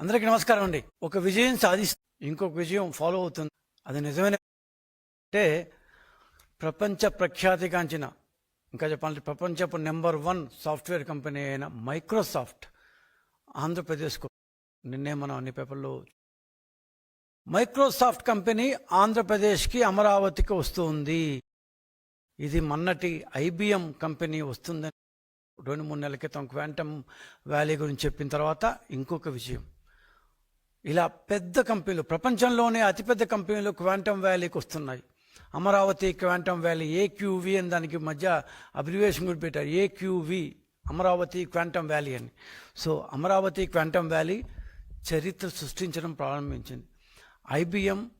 అందరికీ నమస్కారం అండి. ఒక విజయం సాధిస్తే ఇంకొక విజయం ఫాలో అవుతుంది. అది నిజమైన అంటే ప్రపంచ ప్రఖ్యాతిగాంచిన ఇంకా చెప్పాలంటే ప్రపంచపు నెంబర్ వన్ సాఫ్ట్వేర్ కంపెనీ అయిన మైక్రోసాఫ్ట్ ఆంధ్రప్రదేశ్కు నిన్నే మనం అన్ని పేపర్లో మైక్రోసాఫ్ట్ కంపెనీ ఆంధ్రప్రదేశ్కి అమరావతికి వస్తుంది. ఇది మొన్నటి ఐబిఎం కంపెనీ వస్తుందని రెండు మూడు నెలల క్రితం క్వాంటమ్ వ్యాలీ గురించి చెప్పిన తర్వాత ఇంకొక విజయం. ఇలా పెద్ద కంపెనీలు ప్రపంచంలోనే అతిపెద్ద కంపెనీలు క్వాంటమ్ వ్యాలీకి వస్తున్నాయి. అమరావతి క్వాంటమ్ వ్యాలీ ఏక్యూవి అని దానికి మధ్య అబ్రివేషన్ కూడా పెట్టారు. ఏక్యూవి అమరావతి క్వాంటమ్ వ్యాలీ అని. సో అమరావతి క్వాంటమ్ వ్యాలీ చరిత్ర సృష్టించడం ప్రారంభించింది. ఐబిఎం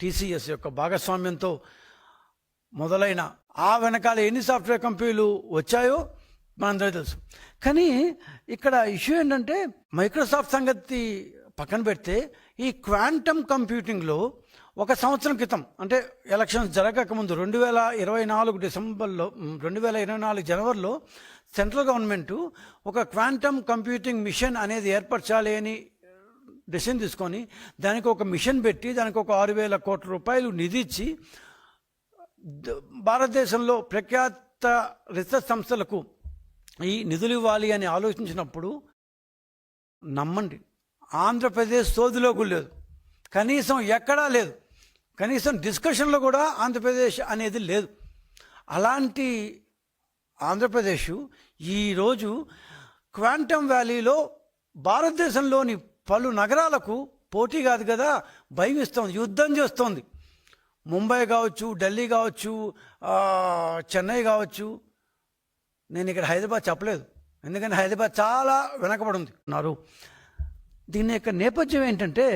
టీసీఎస్ యొక్క భాగస్వామ్యంతో మొదలైన ఆ వెనకాల ఎన్ని సాఫ్ట్వేర్ కంపెనీలు వచ్చాయో మనందరూ తెలుసు. కానీ ఇక్కడ ఇష్యూ ఏంటంటే మైక్రోసాఫ్ట్ సంగతి పక్కన పెడితే ఈ క్వాంటమ్ కంప్యూటింగ్లో ఒక సంవత్సరం క్రితం అంటే ఎలక్షన్స్ జరగకముందు రెండు వేల ఇరవై నాలుగు డిసెంబర్లో రెండు వేల ఇరవై నాలుగు జనవరిలో సెంట్రల్ గవర్నమెంట్ ఒక క్వాంటమ్ కంప్యూటింగ్ మిషన్ అనేది ఏర్పరచాలి అని డెసిషన్ తీసుకొని దానికి ఒక మిషన్ పెట్టి దానికి ఒక ఆరు వేల కోట్ల రూపాయలు నిధి ఇచ్చి ద- భారతదేశంలో ప్రఖ్యాత రీసెర్చ్ సంస్థలకు ఈ నిధులు ఇవ్వాలి అని ఆలోచించినప్పుడు నమ్మండి. ఆంధ్రప్రదేశ్ సోదిలో లేదు. కనీసం ఎక్కడా లేదు. కనీసం డిస్కషన్లో కూడా ఆంధ్రప్రదేశ్ అనేది లేదు. అలాంటి ఆంధ్రప్రదేశ్ ఈరోజు క్వాంటమ్ వ్యాలీలో భారతదేశంలోని పలు నగరాలకు పోటీ కాదు కదా భయం ఇస్తోంది యుద్ధం చేస్తోంది. ముంబై కావచ్చు ఢిల్లీ కావచ్చు చెన్నై కావచ్చు నేను ఇక్కడ హైదరాబాద్ చెప్పలేదు. ఎందుకంటే హైదరాబాద్ చాలా వెనకబడి ఉంది ఉన్నారు దీని యొక్క నేపథ్యం ఏంటంటే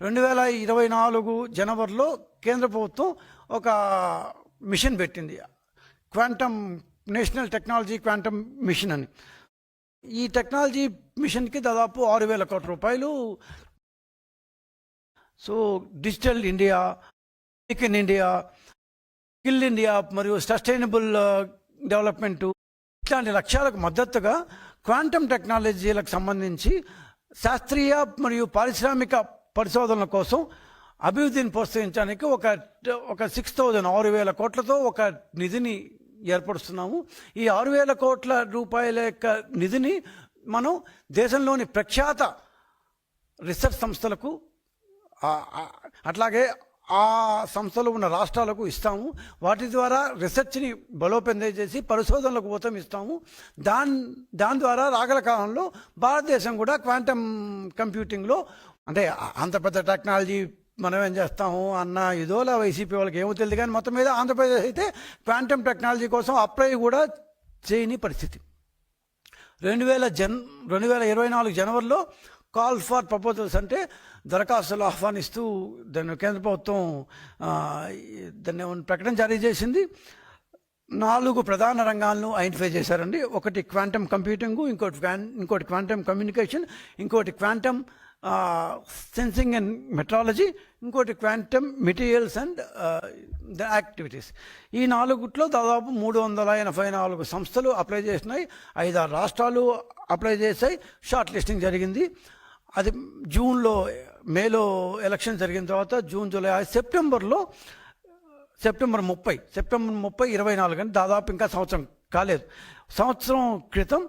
రెండు వేల ఇరవై నాలుగు జనవరిలో కేంద్ర ప్రభుత్వం ఒక మిషన్ పెట్టింది. Quantum national technology quantum mission అని. ఈ టెక్నాలజీ మిషన్కి దాదాపు ఆరు వేల కోట్ల రూపాయలు. So digital India make in India skill India మరియు సస్టైనబుల్ డెవలప్మెంట్ ఇట్లాంటి లక్ష్యాలకు మద్దతుగా క్వాంటమ్ టెక్నాలజీలకు సంబంధించి శాస్త్రీయ మరియు పారిశ్రామిక పరిశోధనల కోసం అభివృద్ధిని ప్రోత్సహించడానికి ఒక ఒక సిక్స్ థౌజండ్ ఆరు వేల కోట్లతో ఒక నిధిని ఏర్పరుస్తున్నాము. ఈ ఆరు వేల కోట్ల రూపాయల యొక్క నిధిని మనం దేశంలోని ప్రఖ్యాత రీసెర్చ్ సంస్థలకు అట్లాగే ఆ సంస్థలు ఉన్న రాష్ట్రాలకు ఇస్తాము. వాటి ద్వారా రీసెర్చ్ని బలోపేతం చేసి పరిశోధనలకు ఊతం ఇస్తాము. దాని దాని ద్వారా రాగల కాలంలో భారతదేశం కూడా క్వాంటమ్ కంప్యూటింగ్లో అంటే అంత పెద్ద టెక్నాలజీ మనం ఏం చేస్తాము అన్న ఇదోలా వైసీపీ వాళ్ళకి ఏమో తెలియదు కానీ మొత్తం మీద ఆంధ్రప్రదేశ్ అయితే క్వాంటమ్ టెక్నాలజీ కోసం అప్లై కూడా చేయని పరిస్థితి. రెండు వేల జన్ రెండు వేల ఇరవై నాలుగు జనవరిలో కాల్ ఫర్ ప్రపోజల్స్ అంటే దరఖాస్తులు ఆహ్వానిస్తూ దాన్ని కేంద్ర ప్రభుత్వం దాన్ని ప్రకటన జారీ చేసింది. నాలుగు ప్రధాన రంగాలను ఐడెంటిఫై చేశారండి. ఒకటి క్వాంటమ్ కంప్యూటింగ్ ఇంకోటి క్వాన్ ఇంకోటి క్వాంటమ్ కమ్యూనికేషన్ ఇంకోటి క్వాంటమ్ సెన్సింగ్ అండ్ మెట్రాలజీ ఇంకోటి quantum materials and the activities. ఈ నాలుగుట్లో దాదాపు మూడు వందల ఎనభై నాలుగు సంస్థలు అప్లై చేసినాయి ఐదారు రాష్ట్రాలు అప్లై చేశాయి. షార్ట్ లిస్టింగ్ జరిగింది. అది జూన్లో మేలో ఎలక్షన్ జరిగిన తర్వాత జూన్ జూలై సెప్టెంబర్లో సెప్టెంబర్ ముప్పై సెప్టెంబర్ ముప్పై ఇరవై నాలుగు అని దాదాపు ఇంకా సంవత్సరం కాలేదు. సంవత్సరం క్రితం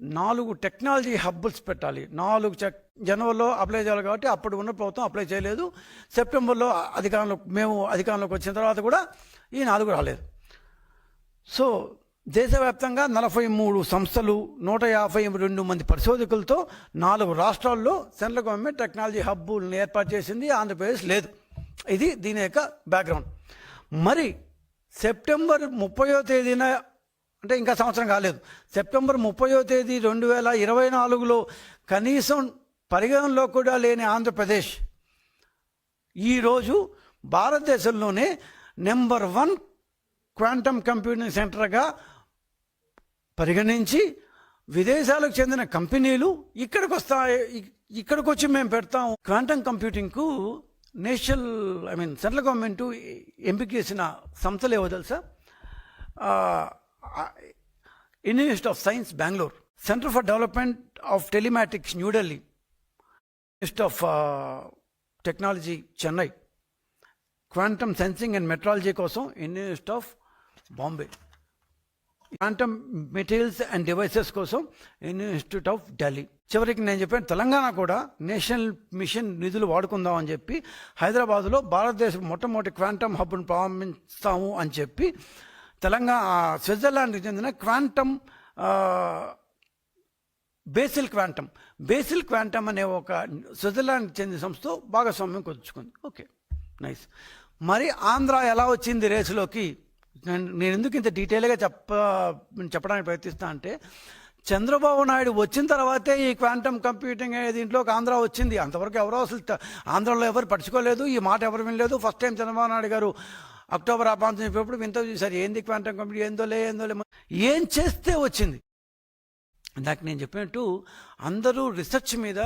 నాలుగు టెక్నాలజీ హబ్బుల్స్ పెట్టాలి. నాలుగు జనవరిలో అప్లై చేయాలి కాబట్టి అప్పుడు ఉన్న ప్రభుత్వం అప్లై చేయలేదు. సెప్టెంబర్లో అధికారంలో మేము అధికారంలోకి వచ్చిన తర్వాత కూడా ఈ నాలుగు రాలేదు. సో దేశవ్యాప్తంగా నలభై మూడు సంస్థలు నూట యాభై రెండు మంది పరిశోధకులతో నాలుగు రాష్ట్రాల్లో సెంట్రల్ గవర్నమెంట్ టెక్నాలజీ హబ్బుల్ని ఏర్పాటు చేసింది. ఆంధ్రప్రదేశ్ లేదు. ఇది దీని యొక్క బ్యాక్గ్రౌండ్. మరి సెప్టెంబర్ ముప్పయో తేదీన అంటే ఇంకా సంవత్సరం కాలేదు. సెప్టెంబర్ ముప్పయో తేదీ రెండు వేల ఇరవై నాలుగులో కనీసం పరిగణనలో కూడా లేని ఆంధ్రప్రదేశ్. ఈరోజు భారతదేశంలోనే నెంబర్ వన్ క్వాంటమ్ కంప్యూటింగ్ సెంటర్గా పరిగణించి విదేశాలకు చెందిన కంపెనీలు ఇక్కడికి వస్తాయి ఇక్కడికి వచ్చి మేము పెడతాం quantum కంప్యూటింగ్కు national I mean central government ఎంపిక చేసిన సంస్థలు ఏవో తెలుసా? Institute of science Bengaluru centre for development of telematics New Delhi institute of technology Chennai quantum sensing and metrology కోసం institute of Bombay. Quantum materials and devices కోసం institute of Delhi. చివరికి నేను చెప్పాను తెలంగాణ కూడా నేషనల్ మిషన్ నిధులు వాడుకుందాం అని చెప్పి హైదరాబాద్లో భారతదేశం మొట్టమొదటి క్వాంటమ్ హబ్ను ప్రారంభిస్తాము అని చెప్పి తెలంగాణ స్విట్జర్లాండ్కి చెందిన quantum Basel quantum. Basel quantum అనే ఒక స్విట్జర్లాండ్కి చెందిన సంస్థ భాగస్వామ్యం కుదుర్చుకుంది ఓకే నైస్. మరి ఆంధ్ర ఎలా వచ్చింది రేసులోకి? నేను నేను ఎందుకు ఇంత డీటెయిల్గా చెప్ప చెప్పడానికి ప్రయత్నిస్తా అంటే చంద్రబాబు నాయుడు వచ్చిన తర్వాతే ఈ క్వాంటమ్ కంప్యూటింగ్ అనే దీంట్లోకి ఆంధ్ర వచ్చింది. అంతవరకు ఎవరో అసలు ఆంధ్రలో ఎవరు పడుచుకోలేదు ఈ మాట ఎవరు వినలేదు. ఫస్ట్ టైం చంద్రబాబు నాయుడు గారు అక్టోబర్ ఆ ప్రాంతం చెప్పినప్పుడు వింత చూసారు ఏంది క్వాంటమ్ కంప్యూటర్ ఏందో లేదు ఏం చేస్తే వచ్చింది? ఇందాక నేను చెప్పినట్టు అందరూ రీసెర్చ్ మీద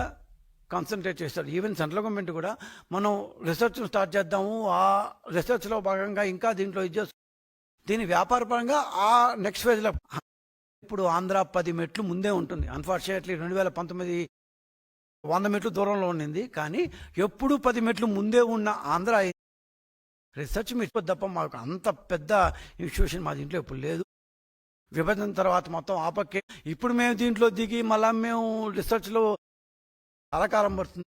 కాన్సన్ట్రేట్ చేస్తారు. ఈవెన్ సెంట్రల్ గవర్నమెంట్ కూడా మనం రీసెర్చ్ స్టార్ట్ చేద్దాము. ఆ రీసెర్చ్లో భాగంగా ఇంకా దీంట్లో ఇది చేస్తాం దీని వ్యాపారపరంగా ఆ నెక్స్ట్ ఫేజ్లో ఇప్పుడు ఆంధ్ర పది మెట్లు ముందే ఉంటుంది. అన్ఫార్చునేట్లీ రెండు వేల పంతొమ్మిది వంద మెట్లు దూరంలో ఉండింది. కానీ ఎప్పుడు పది మెట్లు ముందే ఉన్న ఆంధ్ర రీసెర్చ్ మీరు తప్ప మాకు అంత పెద్ద ఇన్స్టిట్యూషన్ మా దీంట్లో ఇప్పుడు లేదు. విభజన తర్వాత మొత్తం ఆపక్కే. ఇప్పుడు మేము దీంట్లో దిగి మళ్ళా మేము రీసెర్చ్లో అలకాలం పడుతుంది.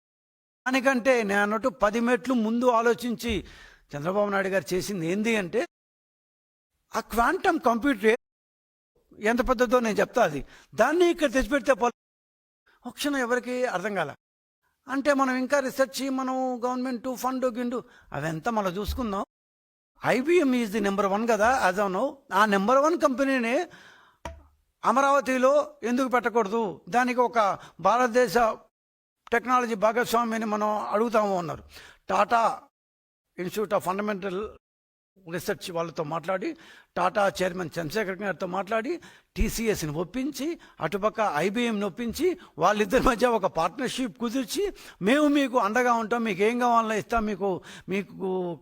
దానికంటే నేను అన్నట్టు పది మెట్లు ముందు ఆలోచించి చంద్రబాబు నాయుడు గారు చేసింది ఏంది అంటే ఆ క్వాంటమ్ కంప్యూటర్ ఎంత పెద్దదో నేను చెప్తా అది. దాన్ని ఇక్కడ తెచ్చిపెడితే పో ఒక క్షణం ఎవరికి అర్థం కాల. అంటే మనం ఇంకా రీసెర్చ్ మనం గవర్నమెంట్ ఫండ్ గిండు అవంతా మనం చూసుకుందాం. IBM is the number one కదా యాజ్ అవును ఆ నెంబర్ వన్ కంపెనీని అమరావతిలో ఎందుకు పెట్టకూడదు? దానికి ఒక భారతదేశ టెక్నాలజీ భాగస్వామిని మనం అడుగుతాము అన్నారు. Tata institute of fundamental research వాళ్ళతో మాట్లాడి టాటా చైర్మన్ చంద్రశేఖర్ గారితో మాట్లాడి టీసీఎస్ని ఒప్పించి అటుపక్క ఐబీఎంని ఒప్పించి వాళ్ళిద్దరి మధ్య ఒక పార్ట్నర్షిప్ కుదిర్చి మేము మీకు అండగా ఉంటాం మీకు ఏం కావాలో ఇస్తాం మీకు మీకు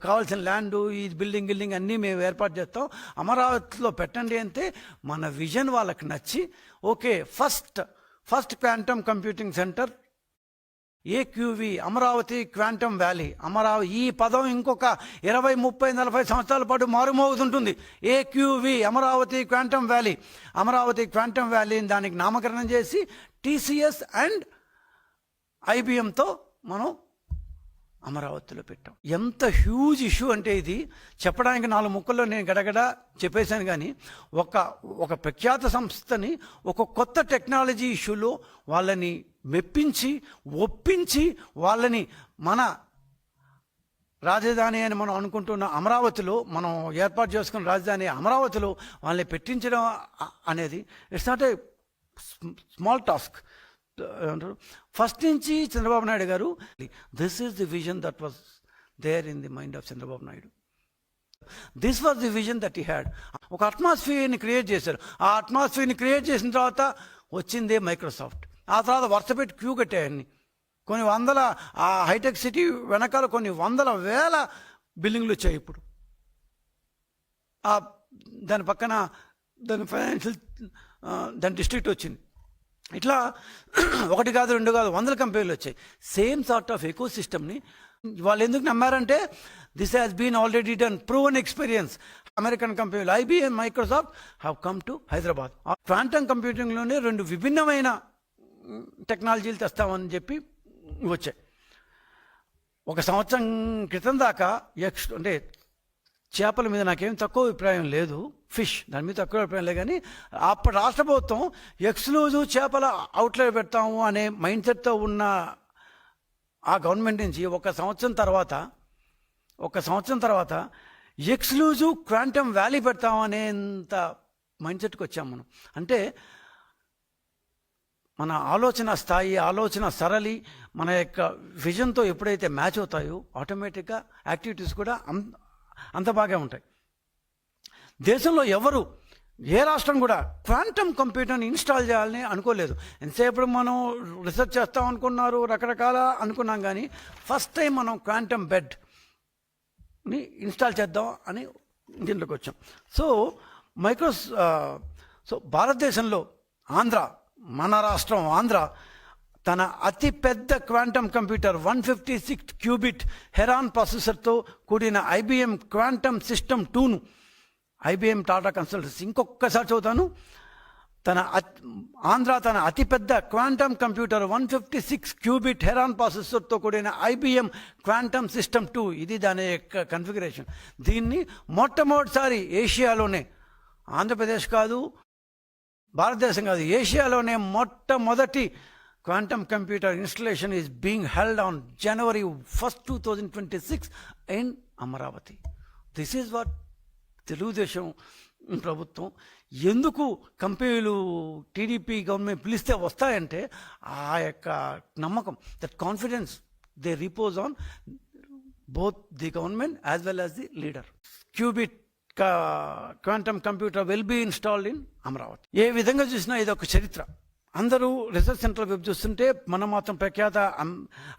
కావాల్సిన ల్యాండ్ ఈ బిల్డింగ్ గిల్డింగ్ అన్నీ మేము ఏర్పాటు చేస్తాం. అమరావతిలో పెట్టండి అంటే మన విజన్ వాళ్ళకి నచ్చి okay first first quantum computing centre AQV Amaravati quantum valley. Amaravati ఈ పదం ఇంకొక ఇరవై ముప్పై నలభై సంవత్సరాల పాటు మారుమోగుతుంటుంది. AQV Amaravati quantum valley. Amaravati quantum వ్యాలీని దానికి నామకరణం చేసి టీసీఎస్ అండ్ ఐబిఎంతో మనం అమరావతిలో పెట్టాం. ఎంత హ్యూజ్ ఇష్యూ అంటే ఇది చెప్పడానికి నాలుగు ముక్కల్లో నేను గడగడ చెప్పేశాను కానీ ఒక ఒక ప్రఖ్యాత సంస్థని ఒక కొత్త టెక్నాలజీ ఇష్యూలో వాళ్ళని మెప్పించి ఒప్పించి వాళ్ళని మన రాజధాని అని మనం అనుకుంటున్న అమరావతిలో మనం ఏర్పాటు చేసుకున్న రాజధాని అమరావతిలో వాళ్ళని పెట్టించడం అనేది it's not a small task అంటారు ఫస్ట్ నుంచి Chandrababu Naidu garu this is the vision that was there in the mind of Chandrababu Naidu. This was the vision that he had ఒక అట్మాస్ఫియర్ని క్రియేట్ చేశారు. ఆ అట్మాస్ఫియర్ని క్రియేట్ చేసిన తర్వాత వచ్చిందే Microsoft ఆ తర్వాత వరుస పెట్టి క్యూ కట్టాయన్ని. కొన్ని వందల ఆ హైటెక్ సిటీ వెనకాల కొన్ని వందల వేల బిల్డింగ్లు వచ్చాయి ఇప్పుడు. ఆ దాని పక్కన దాని ఫైనాన్షియల్ దాని డిస్ట్రిక్ట్ వచ్చింది. ఇట్లా ఒకటి కాదు రెండు కాదు వందల కంపెనీలు వచ్చాయి. సేమ్ సార్ట్ ఆఫ్ ఎకో సిస్టమ్ని వాళ్ళు ఎందుకు నమ్మారంటే this has been already done proven experience American కంపెనీలు IBM Microsoft have come to Hyderabad quantum కంప్యూటింగ్లోనే రెండు విభిన్నమైన టెక్నాలజీలు తెస్తామని చెప్పి వచ్చాయి. ఒక సంవత్సరం క్రితం దాకా ఎక్స్ అంటే చేపల మీద నాకేం తక్కువ అభిప్రాయం లేదు. ఫిష్ దాని మీద తక్కువ అభిప్రాయం లేదు కానీ అప్పుడు రాష్ట్ర ప్రభుత్వం ఎక్స్క్లూజివ్ చేపల అవుట్లెట్ పెడతాము అనే మైండ్ సెట్తో ఉన్న ఆ గవర్నమెంట్ నుంచి ఒక సంవత్సరం తర్వాత ఒక సంవత్సరం తర్వాత ఎక్స్క్లూజివ్ క్వాంటమ్ వ్యాలీ పెడతాం అనేంత మైండ్ సెట్కి వచ్చాం మనం. అంటే మన ఆలోచన స్థాయి ఆలోచన సరళి మన యొక్క విజన్తో ఎప్పుడైతే మ్యాచ్ అవుతాయో ఆటోమేటిక్గా యాక్టివిటీస్ కూడా అంత బాగా ఉంటాయి. దేశంలో ఎవరు ఏ రాష్ట్రం కూడా క్వాంటమ్ కంప్యూటర్ని ఇన్స్టాల్ చేయాలని అనుకోలేదు. ఎంతసేపు మనం రీసెర్చ్ చేస్తాం అనుకున్నారు రకరకాల అనుకున్నాం కానీ ఫస్ట్ టైం మనం క్వాంటమ్ బెడ్ని ఇన్స్టాల్ చేద్దాం అని దీంట్లోకి వచ్చాం. సో మైక్రోస్ సో భారతదేశంలో ఆంధ్ర మన రాష్ట్రం ఆంధ్ర తన అతి పెద్ద quantum computer one fifty six qubit Heron ప్రాసెసర్తో కూడిన ఐబిఎం క్వాంటమ్ సిస్టమ్ టూను ఐబిఎం టాటా కన్సల్టెన్సీ. ఇంకొకసారి చదువుతాను. తన ఆంధ్ర తన అతిపెద్ద quantum computer one fifty six qubit Heron ప్రాసెసర్తో కూడిన ఐబిఎం క్వాంటమ్ సిస్టమ్ టూ. ఇది దాని యొక్క కన్ఫిగరేషన్. దీన్ని మొట్టమొదటిసారి ఏషియాలోనే ఆంధ్రప్రదేశ్ కాదు భారతదేశం కాదు ఏషియాలోనే మొట్టమొదటి quantum computer installation is being held on January first two thousand twenty six in Amaravati this is what Telugu Desam ప్రభుత్వం ఎందుకు కంపెనీలు టీడీపీ గవర్నమెంట్ పిలిస్తే వస్తాయంటే ఆ యొక్క నమ్మకం that confidence they repose on both the government as well as the leader qubit quantum computer will be installed in Amaravati ఏ విధంగా చూసినా ఇది ఒక చరిత్ర. అందరూ రీసెర్చ్ సెంటర్ వైపు చూస్తుంటే మనం మాత్రం ప్రఖ్యాత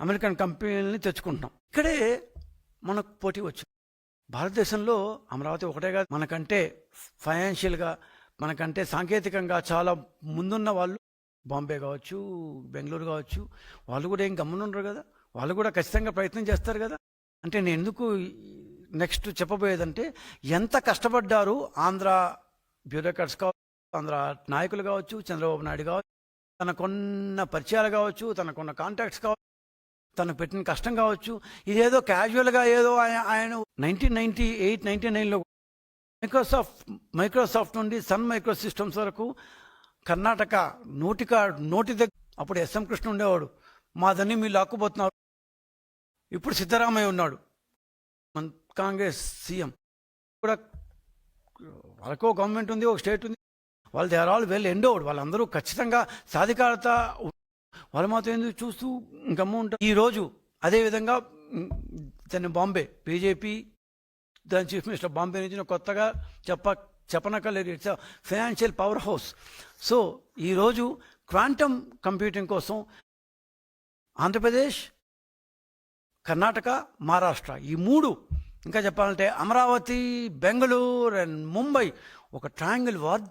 అమెరికన్ కంపెనీలని తెచ్చుకుంటున్నాం. ఇక్కడే మనకు పోటీ వచ్చింది. భారతదేశంలో అమరావతి ఒకటే కాదు మనకంటే ఫైనాన్షియల్గా మనకంటే సాంకేతికంగా చాలా ముందున్న వాళ్ళు బాంబే కావచ్చు బెంగళూరు కావచ్చు వాళ్ళు కూడా ఏం గమ్మునుండరు కదా. వాళ్ళు కూడా ఖచ్చితంగా ప్రయత్నం చేస్తారు కదా. అంటే నేను ఎందుకు నెక్స్ట్ చెప్పబోయేదంటే ఎంత కష్టపడ్డారు ఆంధ్ర బ్యూరోక్రాట్స్ కావచ్చు ఆంధ్ర నాయకులు కావచ్చు చంద్రబాబు నాయుడు కావచ్చు తనకున్న పరిచయాలు కావచ్చు తనకున్న కాంటాక్ట్స్ కావచ్చు తను పెట్టిన కష్టం కావచ్చు ఇదేదో క్యాజువల్గా ఏదో ఆయన ఆయన నైన్టీన్ నైన్టీ ఎయిట్ నైన్టీ నైన్లో మైక్రోసాఫ్ట్ మైక్రోసాఫ్ట్ నుండి సన్ మైక్రో సిస్టమ్స్ వరకు కర్ణాటక నోటికా నోటి దగ్గర అప్పుడు ఎస్ఎం కృష్ణ ఉండేవాడు. మాదని మీరు లాక్కుపోతున్నారు. ఇప్పుడు సిద్ధరామయ్య ఉన్నాడు. కాంగ్రెస్ సీఎం. కూడా వాళ్ళకో గవర్నమెంట్ ఉంది ఒక స్టేట్ ఉంది. వాళ్ళు they are all well endowed వాళ్ళందరూ ఖచ్చితంగా సాధికారత వాళ్ళు మాత్రం ఎందుకు చూస్తూ గమ్ము ఉంటారు? ఈరోజు అదేవిధంగా మ్, దాన్ని బాంబే బీజేపీ దాని చీఫ్ మినిస్టర్ బాంబే నుంచి కొత్తగా చెప్ప చెప్పనక్కర్లేదు. It's financial power house so ఈరోజు క్వాంటమ్ కంప్యూటింగ్ కోసం ఆంధ్రప్రదేశ్ కర్ణాటక మహారాష్ట్ర ఈ మూడు ఇంకా చెప్పాలంటే అమరావతి బెంగళూరు అండ్ ముంబై ఒక ట్రయాంగిల్ వార్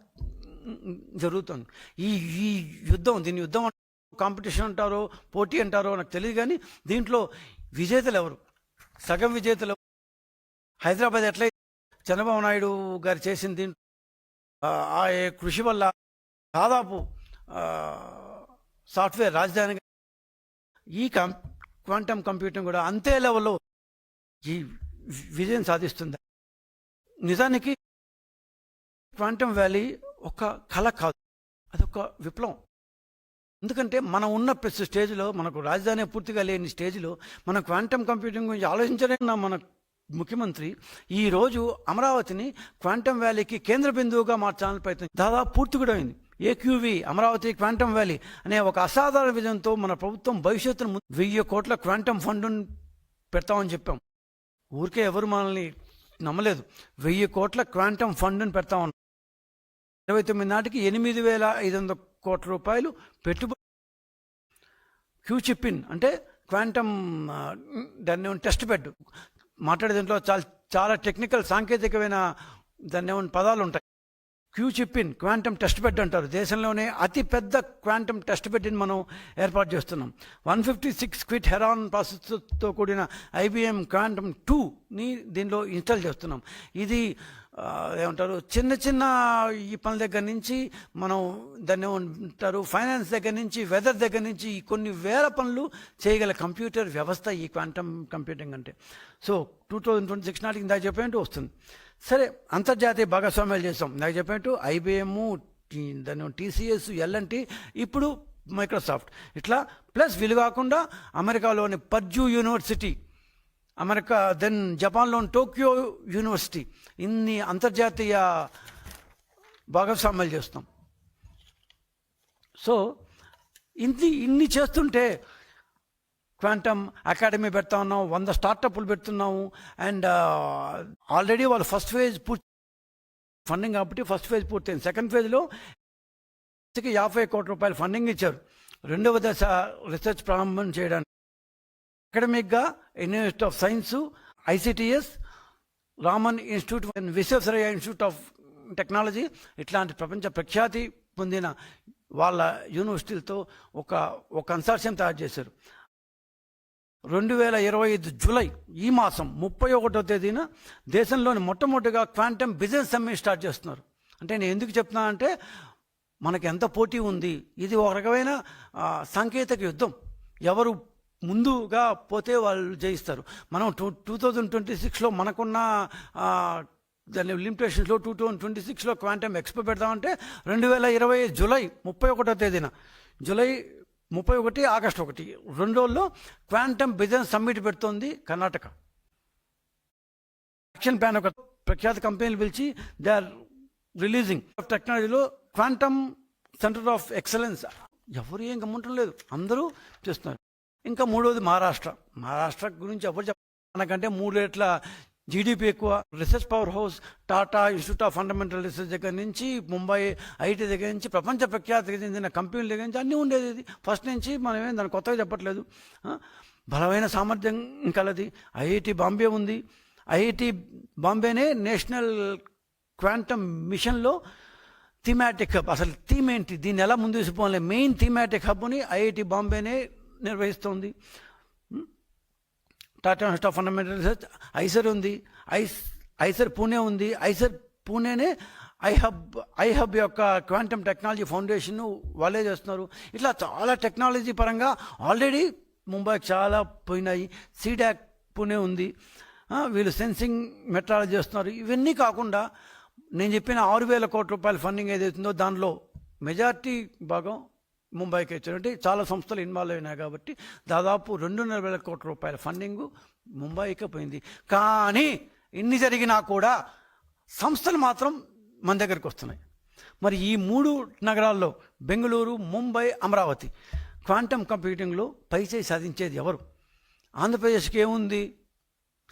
జరుగుతుంది. ఈ ఈ యుద్ధం దీని యుద్ధం కాంపిటీషన్ అంటారో పోటీ అంటారో నాకు తెలియదు కానీ దీంట్లో విజేతలు ఎవరు? సగం విజేతలు హైదరాబాద్ ఎట్లయితే చంద్రబాబు నాయుడు గారు చేసిన దీంట్లో ఆ, కృషి వల్ల దాదాపు సాఫ్ట్వేర్ రాజధాని ఈ కం క్వాంటమ్ కంప్యూటింగ్ కూడా అంతే లెవెల్లో ఈ విజయం సాధిస్తుంది? నిజానికి క్వాంటమ్ వ్యాలీ ఒక కళ కాదు. అదొక విప్లవం. ఎందుకంటే మనం ఉన్న ప్రతి స్టేజ్లో మనకు రాజధాని పూర్తిగా లేని స్టేజ్లో మనం క్వాంటమ్ కంప్యూటింగ్ గురించి ఆలోచించలేని మన ముఖ్యమంత్రి ఈ రోజు అమరావతిని క్వాంటమ్ వ్యాలీకి కేంద్ర బిందువుగా మార్చాలని ప్రయత్నం దాదాపు పూర్తి కూడా అయింది. ఏక్యూవి అమరావతి క్వాంటమ్ వ్యాలీ అనే ఒక అసాధారణ విజయంతో మన ప్రభుత్వం భవిష్యత్తును వెయ్యి కోట్ల క్వాంటమ్ ఫండ్ను పెడతామని చెప్పాం. ఊరికే ఎవరు మనల్ని నమ్మలేదు. వెయ్యి కోట్ల క్వాంటమ్ ఫండ్ని పెడతామని ఇరవై తొమ్మిది నాటికి ఎనిమిది వేల ఐదు వందల కోట్ల రూపాయలు పెట్టుబడి క్యూచిపిన్ అంటే క్వాంటమ్ దాన్ని టెస్ట్ బెడ్. మాట్లాడే దీంట్లో చాలా చాలా టెక్నికల్ సాంకేతికమైన దాన్ని ఏమైనా పదాలు ఉంటాయి. క్యూచిపిన్ క్వాంటమ్ టెస్ట్ బెడ్ అంటారు. దేశంలోనే అతి పెద్ద క్వాంటమ్ టెస్ట్ బెడ్ని మనం ఏర్పాటు చేస్తున్నాం. One fifty six qubit Heron ప్రాసెస్తో కూడిన ఐబిఎం క్వాంటమ్ టూని దీనిలో ఇన్స్టాల్ చేస్తున్నాం. ఇది ఏమంటారు చిన్న చిన్న ఈ పనుల దగ్గర నుంచి మనం దాన్ని ఏమంటారు ఫైనాన్స్ దగ్గర నుంచి వెదర్ దగ్గర నుంచి ఈ కొన్ని వేల పనులు చేయగల కంప్యూటర్ వ్యవస్థ ఈ క్వాంటమ్ కంప్యూటింగ్ అంటే. So two thousand twenty six నాటికి ఇందాక చెప్పినట్టు వస్తుంది. సరే అంతర్జాతీయ భాగస్వామ్యాలు చేస్తాం దాకా చెప్పినట్టు ఐబిఎం దాని టీసీఎస్ ఎల్ఎన్టీ ఇప్పుడు మైక్రోసాఫ్ట్. ఇట్లా ప్లస్ వీలు కాకుండా అమెరికాలోని పర్జూ యూనివర్సిటీ అమెరికా దెన్ జపాన్లోని టోక్యో యూనివర్సిటీ. ఇన్ని అంతర్జాతీయ భాగస్వామ్యాలు చేస్తాం. సో ఇన్ని ఇన్ని చేస్తుంటే క్వాంటమ్ అకాడమీ పెడతా ఉన్నాం వంద స్టార్టప్లు పెడుతున్నాము అండ్ ఆల్రెడీ వాళ్ళు ఫస్ట్ ఫేజ్ పూర్తి ఫండింగ్ కాబట్టి ఫస్ట్ ఫేజ్ పూర్తయింది. సెకండ్ ఫేజ్లో యాభై కోట్ల రూపాయలు ఫండింగ్ ఇచ్చారు. రెండవ దశ రీసెర్చ్ ప్రారంభం చేయడానికి అకాడమిక్గా university of science ICTS Raman institute and Visvesvaraya institute of technology ఇట్లాంటి ప్రపంచ ప్రఖ్యాతి పొందిన వాళ్ళ యూనివర్సిటీలతో ఒక ఒక కన్సార్షియం తయారు చేశారు. రెండు వేల ఇరవై ఐదు జూలై ఈ మాసం ముప్పై ఒకటో తేదీన దేశంలోని మొట్టమొదటిగా క్వాంటమ్ బిజినెస్ సమ్మిట్ స్టార్ట్ చేస్తున్నారు. అంటే నేను ఎందుకు చెప్తున్నా అంటే మనకి ఎంత పోటీ ఉంది? ఇది ఒక రకమైన సాంకేతిక యుద్ధం. ఎవరు ముందుగా పోతే వాళ్ళు జయిస్తారు. మనం టూ టూ థౌజండ్ ట్వంటీ సిక్స్లో మనకున్న దాని లిమిటేషన్స్లో టూ థౌజండ్ ట్వంటీ సిక్స్లో క్వాంటమ్ ఎక్స్పో పెడతామంటే రెండు వేల ఇరవై జూలై ముప్పై ఒకటో తేదీన. జూలై ముప్పై ఒకటి ఆగస్ట్ ఒకటి. రెండు రోజుల్లో క్వాంటమ్ బిజినెస్ సమ్మిట్ పెడుతోంది కర్ణాటక. యాక్షన్ ప్లాన్ ఒక ప్రఖ్యాత కంపెనీలు పిలిచి దే ఆర్ రిలీజింగ్ టెక్నాలజీలో క్వాంటమ్ సెంటర్ ఆఫ్ ఎక్సలెన్స్. ఎవరు ఏం గమ్మంటం లేదు. అందరూ చేస్తున్నారు. ఇంకా మూడవది మహారాష్ట్ర. మహారాష్ట్ర గురించి ఎవరు చెప్ప మనకంటే మూడు రేట్ల జీడిపి ఎక్కువ. Research powerhouse Tata institute of fundamental research దగ్గర నుంచి ముంబై ఐటీ దగ్గర నుంచి ప్రపంచ ప్రఖ్యాతికి చెందిన కంపెనీల దగ్గర నుంచి అన్నీ ఉండేది ఇది. ఫస్ట్ నుంచి మనం ఏం దాన్ని కొత్తగా చెప్పట్లేదు. బలమైన సామర్థ్యం కలది ఐఐటి బాంబే ఉంది. ఐఐటి బాంబేనే నేషనల్ క్వాంటమ్ మిషన్లో థీమాటిక్ హబ్ అసలు థీమ్ ఏంటి? దీన్ని ఎలా ముందు తీసుకుపోవాలి? మెయిన్ థీమాటిక్ హబ్ని ఐఐటి బాంబేనే నిర్వహిస్తోంది. Tata institute of fundamental research IISER ఉంది. ఐస్ ఐసర్ పూణే ఉంది. ఐసర్ పూణేనే ఐహబ్ ఐహబ్ యొక్క క్వాంటమ్ టెక్నాలజీ ఫౌండేషన్ వాళ్ళే చేస్తున్నారు. ఇట్లా చాలా టెక్నాలజీ పరంగా ఆల్రెడీ ముంబై చాలా పోయినాయి. సీడాక్ పూణే ఉంది. వీళ్ళు సెన్సింగ్ మెట్రాలజీ చేస్తున్నారు. ఇవన్నీ కాకుండా నేను చెప్పిన ఆరు వేల కోట్ల రూపాయల ఫండింగ్ ఏదైతుందో దానిలో మెజార్టీ భాగం ముంబైకి వచ్చారంటే చాలా సంస్థలు ఇన్వాల్వ్ అయినాయి కాబట్టి దాదాపు రెండున్నర వేల కోట్ల రూపాయల ఫండింగ్ ముంబైకి పోయింది. కానీ ఇన్ని జరిగినా కూడా సంస్థలు మాత్రం మన దగ్గరికి వస్తున్నాయి. మరి ఈ మూడు నగరాల్లో బెంగళూరు ముంబై అమరావతి క్వాంటమ్ కంప్యూటింగ్లో పైచేయి సాధించేది ఎవరు? ఆంధ్రప్రదేశ్కి ఏముంది?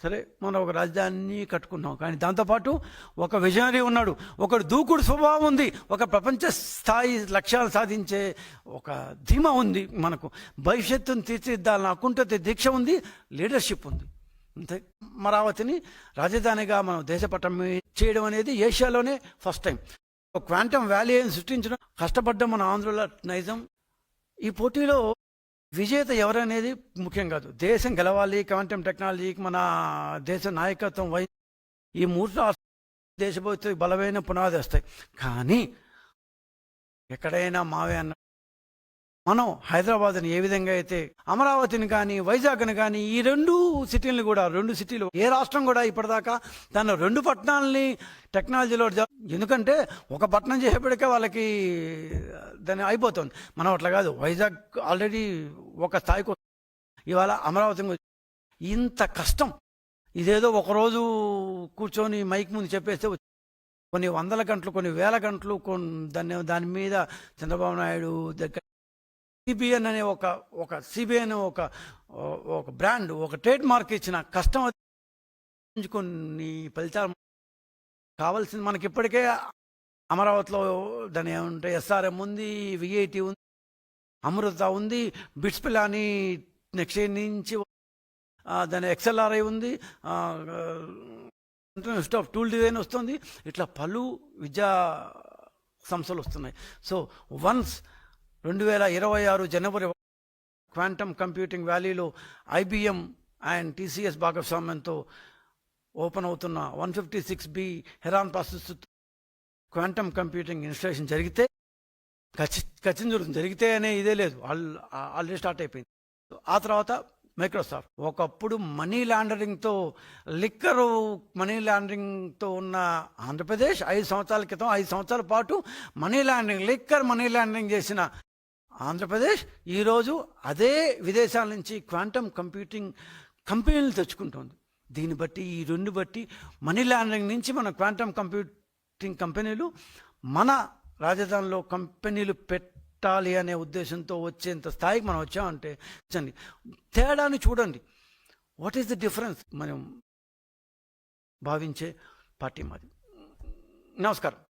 సరే మనం ఒక రాజధానిని కట్టుకున్నాం. కానీ దాంతోపాటు ఒక విజనరీ ఉన్నాడు. ఒకడు దూకుడు స్వభావం ఉంది. ఒక ప్రపంచ స్థాయి లక్ష్యాలు సాధించే ఒక ధీమా ఉంది మనకు. భవిష్యత్తును తీర్చిదిద్దాలని అకుంఠిత దీక్ష ఉంది లీడర్షిప్ ఉంది. అంతే. అమరావతిని రాజధానిగా మనం దేశపటం చేయడం అనేది ఏషియాలోనే ఫస్ట్ టైం. క్వాంటమ్ వ్యాలీ సృష్టించడం కష్టపడ్డ మన ఆంధ్రుల నైజం. ఈ పోటీలో విజేత ఎవరనేది ముఖ్యం కాదు. దేశం గెలవాలి క్వాంటమ్ టెక్నాలజీకి మన దేశ నాయకత్వం వై ఈ మూడు రాష్ట్రాలు బలమైన పునాది వస్తాయి. కానీ ఎక్కడైనా మావే అన్న మనం హైదరాబాద్ని ఏ విధంగా అయితే అమరావతిని కానీ వైజాగ్ని కానీ ఈ రెండు సిటీలను కూడా రెండు సిటీలు ఏ రాష్ట్రం కూడా ఇప్పటిదాకా తన రెండు పట్టణాలని టెక్నాలజీలో ఎందుకంటే ఒక పట్టణం చేసేప్పటికే వాళ్ళకి దాన్ని అయిపోతుంది. మనం అట్లా కాదు. వైజాగ్ ఆల్రెడీ ఒక స్థాయికి ఇవాళ అమరావతి ఇంత కష్టం. ఇదేదో ఒకరోజు కూర్చొని మైక్ ముందు చెప్పేస్తే కొన్ని వందల గంటలు కొన్ని వేల గంటలు కొన్ని దాన్ని దాని మీద చంద్రబాబు నాయుడు దగ్గర సిబిఎన్ అనే ఒక ఒక సిబిఎన్ ఒక ఒక బ్రాండ్ ఒక ట్రేడ్ మార్క్ ఇచ్చిన కష్టం కొన్ని ఫలితాలు కావాల్సింది మనకి ఇప్పటికే అమరావతిలో దాని ఏమంటే ఎస్ఆర్ఎం ఉంది విఐటి ఉంది అమృత ఉంది బిట్స్ పిలాని నెక్స్ట్ నుంచి దాని ఎక్స్ఎల్ఆర్ఐ ఉంది ఇన్స్టిట్యూట్ ఆఫ్ టూల్ డిజైన్ వస్తుంది. ఇట్లా పలు విద్యా సంస్థలు వస్తున్నాయి. సో వన్స్ రెండు వేల ఇరవై ఆరు జనవరి క్వాంటమ్ కంప్యూటింగ్ వ్యాలీలో ఐబిఎం అండ్ టీసీఎస్ భాగస్వామ్యంతో ఓపెన్ అవుతున్న one fifty six B Heron process quantum computing installation జరిగితే ఖచ్చి ఖచ్చితంగా జరుగుతుంది జరిగితే అనే ఇదే లేదు. ఆల్రెడీ స్టార్ట్ అయిపోయింది. ఆ తర్వాత మైక్రోసాఫ్ట్. ఒకప్పుడు మనీ లాండరింగ్తో లిక్కర్ మనీ లాండరింగ్తో ఉన్న ఆంధ్రప్రదేశ్ ఐదు సంవత్సరాల క్రితం ఐదు సంవత్సరాల పాటు money laundering liquor money laundering చేసిన ఆంధ్రప్రదేశ్ ఈరోజు అదే విదేశాల నుంచి క్వాంటమ్ కంప్యూటింగ్ కంపెనీలు తెచ్చుకుంటుంది. దీన్ని బట్టి ఈ రెండు బట్టి మనీ లాండరింగ్ నుంచి మన క్వాంటమ్ కంప్యూటింగ్ కంపెనీలు మన రాజధానిలో కంపెనీలు పెట్టాలి అనే ఉద్దేశంతో వచ్చేంత స్థాయికి మనం వచ్చామంటే చూడండి తేడాని చూడండి. వాట్ ఈస్ ద డిఫరెన్స్ మనం భావించే పార్టీ మాది. నమస్కారం.